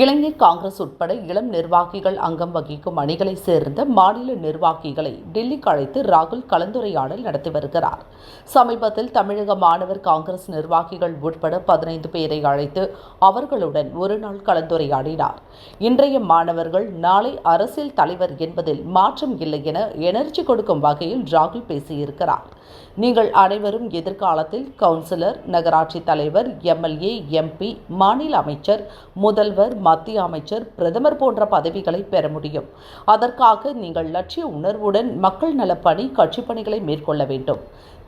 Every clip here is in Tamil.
இளைஞர் காங்கிரஸ் உட்பட இளம் நிர்வாகிகள் அங்கம் வகிக்கும் அணிகளை சேர்ந்த மாநில நிர்வாகிகளை டெல்லிக்கு அழைத்து ராகுல் கலந்துரையாடல் நடத்தி வருகிறார். சமீபத்தில் தமிழக மாணவர் காங்கிரஸ் நிர்வாகிகள் உட்பட பதினைந்து பேரை அழைத்து அவர்களுடன் ஒரு நாள் கலந்துரையாடினார். இன்றைய மாணவர்கள் நாளை அரசியல் தலைவர் என்பதில் மாற்றம் இல்லை என எனர்ஜி கொடுக்கும் வகையில் ராகுல் பேசியிருக்கிறார். நீங்கள் அனைவரும் எதிர்காலத்தில் கவுன்சிலர் நகராட்சி தலைவர் எம்எல்ஏ எம்பி மாநில அமைச்சர் முதல்வர் மத்திய அமைச்சர் பிரதமர் போன்ற பதவிகளை பெற முடியும். அதற்காக நீங்கள் லட்சிய உணர்வுடன் மக்கள் நலப்பணி கட்சிப் பணிகளை மேற்கொள்ள வேண்டும்.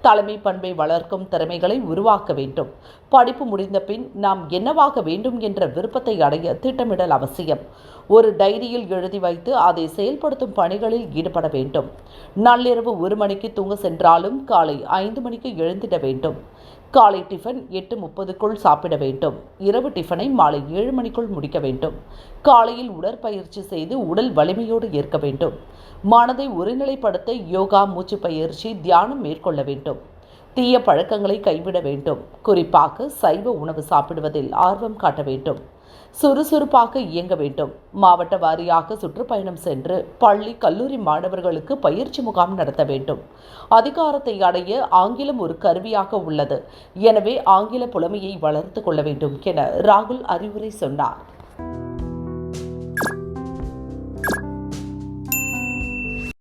தலைமை பண்பை வளர்க்கும் திறமைகளை உருவாக்க வேண்டும். படிப்பு முடிந்த பின் நாம் என்னவாக வேண்டும் என்ற விருப்பத்தை அடைய திட்டமிடல் அவசியம். ஒரு டைரியில் எழுதி வைத்து அதை செயல்படுத்தும் பணிகளில் ஈடுபட வேண்டும். நள்ளிரவு ஒரு மணிக்கு தூங்க சென்றாலும் காலை ஐந்து மணிக்கு எழுந்திட வேண்டும். காலை டிஃபன் எட்டு முப்பதுக்குள் சாப்பிட வேண்டும். இரவு டிஃபனை மாலை ஏழு மணிக்குள் முடிக்க வேண்டும். காலையில் உடற்பயிற்சி செய்து உடல் வலிமையோடு இருக்க வேண்டும். மனதை ஒருநிலைப்படுத்த யோகா மூச்சு பயிற்சி தியானம் மேற்கொள்ள வேண்டும். தீய பழக்கங்களை கைவிட வேண்டும். குறிப்பாக சைவ உணவு சாப்பிடுவதில் ஆர்வம் காட்ட வேண்டும். சுறுசுறுப்பாக இயங்க வேண்டும். மாவட்ட வாரியாக சுற்றுப்பயணம் சென்று பள்ளி கல்லூரி மாணவர்களுக்கு பயிற்சி முகாம் நடத்த வேண்டும். அதிகாரத்தை அடைய ஆங்கிலம் ஒரு கருவியாக உள்ளது. எனவே ஆங்கில புலமையை வளர்த்து கொள்ள வேண்டும் என ராகுல் அறிவுரை சொன்னார்.